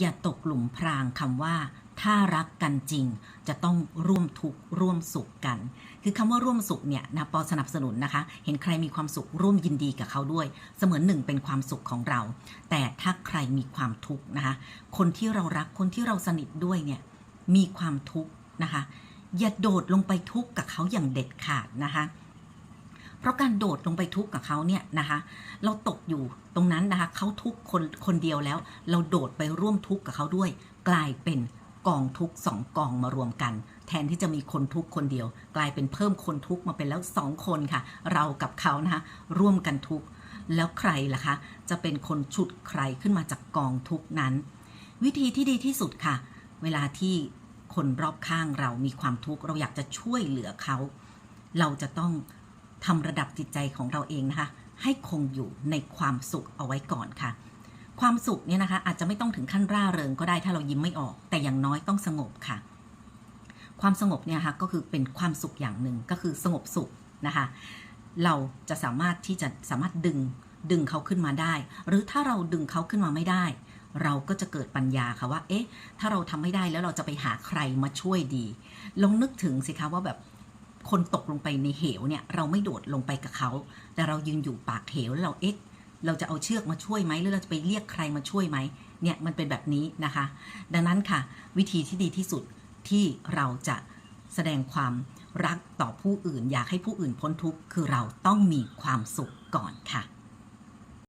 อย่าตกหลุมพรางคำว่า ถ้ารักกันจริง จะต้องร่วมทุกข์ร่วมสุขกัน คือคำว่าร่วมสุขเนี่ยนะปอสนับสนุนนะคะ เห็นใครมีความสุขร่วมยินดีกับเขาด้วย เสมือนหนึ่งเป็นความสุขของเรา แต่ถ้าใครมีความทุกข์นะคะ คนที่เรารักคนที่เราสนิทด้วยเนี่ยมีความทุกข์นะคะ อย่าโดดลงไปทุกข์กับเขาอย่างเด็ดขาดนะคะ เพราะการโดดลงไปทุกข์กับเขาเนี่ยนะคะเราตกอยู่ตรงนั้นนะคะเขาทุกข์คนคนเดียวแล้ว เราโดดไปร่วมทุกข์กับเขาด้วย กลายเป็นกองทุกข์สองกองมารวมกัน แทนที่จะมีคนทุกข์คนเดียว กลายเป็นเพิ่มคนทุกข์มาเป็นแล้วสองคนค่ะ เรากับเขานะคะร่วมกันทุกข์แล้วใครล่ะคะ จะเป็นคนฉุดใครขึ้นมาจากกองทุกข์นั้น วิธีที่ดีที่สุดค่ะ เวลาที่คนรอบข้างเรามีความทุกข์เราอยากจะช่วยเหลือเขา เราจะต้อง ทำระดับจิตใจของเราเองนะคะ ให้คงอยู่ในความสุขเอาไว้ก่อนค่ะ ความสุขเนี่ยนะคะ อาจจะไม่ต้องถึงขั้นร่าเริงก็ได้ถ้าเรายิ้มไม่ออก แต่อย่างน้อยต้องสงบค่ะ ความสงบเนี่ยค่ะก็คือเป็นความสุขอย่างหนึ่งก็คือสงบสุขนะคะ เราจะสามารถที่จะสามารถดึงดึงเขาขึ้นมาได้ หรือถ้าเราดึงเขาขึ้นมาไม่ได้ เราก็จะเกิดปัญญาค่ะว่า เอ๊ะ ถ้าเราทำไม่ได้แล้วเราจะไปหาใครมาช่วยดี ลองนึกถึงสิคะว่าแบบ คนตกลงไปในเหวเนี่ยเราไม่โดดลงไปกับเขา แต่เรายืนอยู่ปากเหวแล้วเราเอ๊ะเราจะเอาเชือกมาช่วยไหมหรือเราจะไปเรียกใครมาช่วยไหมเนี่ยมันเป็นแบบนี้นะคะ ดังนั้นค่ะ วิธีที่ดีที่สุดที่เราจะแสดงความรักต่อผู้อื่น อยากให้ผู้อื่นพ้นทุกข์คือเราต้องมีความสุขก่อนค่ะ